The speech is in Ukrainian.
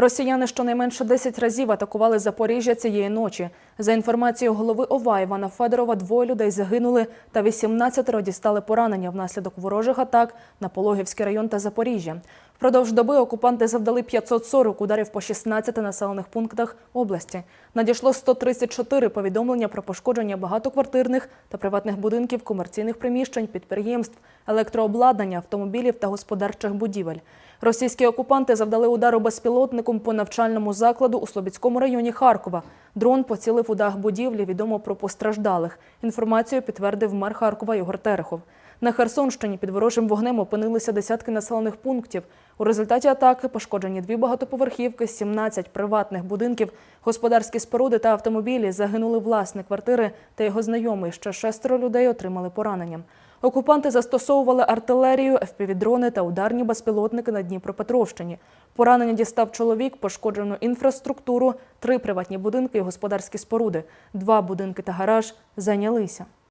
Росіяни щонайменше 10 разів атакували Запоріжжя цієї ночі. За інформацією голови ОВА Івана Федорова, двоє людей загинули та 18 дістали поранення внаслідок ворожих атак на Пологівський район та Запоріжжя. Впродовж доби окупанти завдали 540 ударів по 16 населених пунктах області. Надійшло 134 повідомлення про пошкодження багатоквартирних та приватних будинків, комерційних приміщень, підприємств, електрообладнання, автомобілів та господарчих будівель. Російські окупанти завдали удару безпілотником по навчальному закладу у Слобідському районі Харкова. Дрон поцілив у дах будівлі, відомо про постраждалих. Інформацію підтвердив мер Харкова Ігор Терехов. На Херсонщині під ворожим вогнем опинилися десятки населених пунктів. У результаті атаки пошкоджені дві багатоповерхівки, 17 приватних будинків, господарські споруди та автомобілі. Загинули власник квартири та його знайомий. Ще шестеро людей отримали поранення. Окупанти застосовували артилерію, ФПВ-дрони та ударні безпілотники на Дніпропетровщині. Поранення дістав чоловік, пошкоджену інфраструктуру, три приватні будинки і господарські споруди. Два будинки та гараж зайнялися.